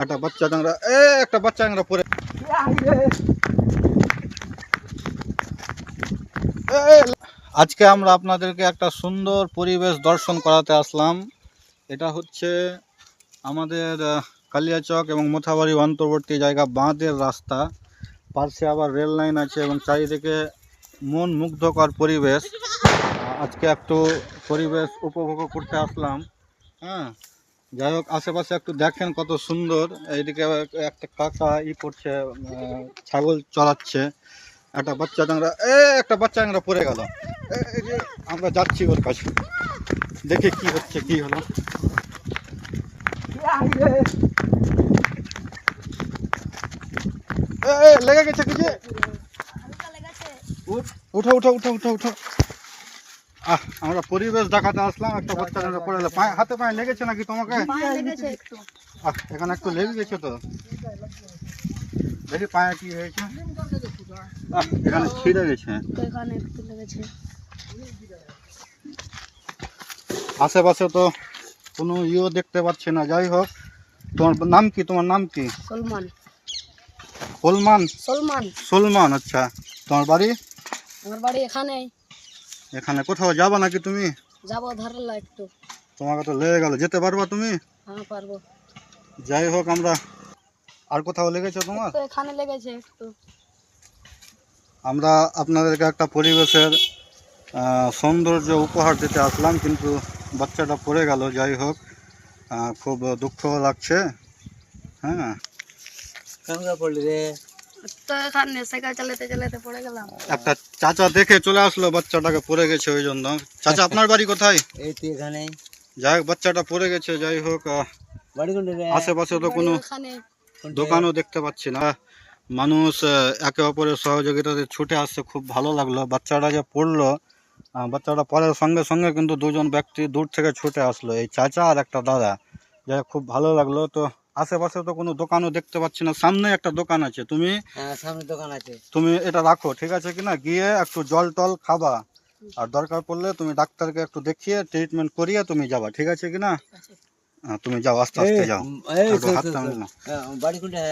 একটা বাচ্চা চাংরা এ, একটা বাচ্চা চাংরা পরে আজকে আমরা আপনাদেরকে একটা সুন্দর পরিবেশ দর্শন করাতে আসলাম। এটা হচ্ছে আমাদের কালিয়াচক এবং মোথাবাড়ি অন্তর্বর্তী জায়গা, বাঁধের রাস্তা। পাশে আবার রেল লাইন আছে এবং চারিদিকে মন মুগ্ধকর পরিবেশ। আজকে একটু পরিবেশ উপভোগ করতে আসলাম। হ্যাঁ। যাই হোক আশেপাশে একটু দেখেন কত সুন্দর। এইদিকে একটা কাকা ই করছে ছাগল চড়াচ্ছে। একটা বাচ্চা চাংরা এ একটা বাচ্চা চাংরা পড়ে গেল। আমরা যাচ্ছি ওর কাছে। দেখি কি হচ্ছে কি হলো। লেগে গেছে কিছু উঠো উঠো উঠো উঠো উঠো। আহ আমরা পরিবেশ দেখাতে আসলাম একটা বাচ্চা পড়ে পায়ে হাতে পায়ে লেগেছে নাকি তোমাকে? আহ এখানে একটু লেগে গেছে তো। দেখি পায়ে কি হয়েছে। আহ এখানে ছিঁড়ে গেছে। এখানে একটু লেগেছে। আশেপাশে তো কোনো ইও দেখতে পাচ্ছি না। যাই হোক তোমার নাম কি? তোমার নাম কি? সলমান। সলমান? সলমান। সলমান আচ্ছা। তোমার বাড়ি? আমার বাড়ি এখানেই। এখানে কোথাও যাবা নাকি তুমি? যাব ধরলা একটু। তোমাকে তো লেগে গেল যেতে পারবা তুমি? হ্যাঁ পারব। যাই হোক আমরা আর কোথাও লেগেছে তোমার? এখানে লেগেছে একটু। আমরা আপনাদেরকে একটা পরিবেশের সৌন্দর্য উপহার দিতে আসলাম কিন্তু বাচ্চাটা পড়ে গেল যাই হোক খুব দুঃখ লাগছে। হ্যাঁ। কামরা পড়লি রে। চাচা দেখে চলে আসলো বাচ্চাটাকে পড়ে গেছে ওই জন্য। চাচা আপনার বাড়ি কোথায়? এই তুই এখানে যাই হোক বাচ্চাটা পড়ে গেছে যাই হোক আশেপাশে তো কোনো দোকানও দেখতে পাচ্ছি না। মানুষ একে অপরের সহযোগিতাতে ছুটে আসছে খুব ভালো লাগল। বাচ্চাটা যে পড়ল বাচ্চাটা পড়ার সঙ্গে সঙ্গে কিন্তু দুজন ব্যক্তি দূর থেকে ছুটে আসলো এই চাচা আর একটা দাদা। যাই হোক, খুব ভালো লাগল তো আশেপাশে তো কোনো দোকানও দেখতে পাচ্ছি না সামনে একটা দোকান আছে তুমি হ্যাঁ সামনে দোকান আছে তুমি এটা রাখো ঠিক আছে কিনা গিয়ে একটু জল টল খাবা আর দরকার পড়লে তুমি ডাক্তারকে একটু দেখিয়ে ট্রিটমেন্ট করিয়ে তুমি যাবা ঠিক আছে কিনা হ্যাঁ, তুমি যাও আস্তে আস্তে যাও হাতটা। হ্যাঁ, বাড়ি কোনটা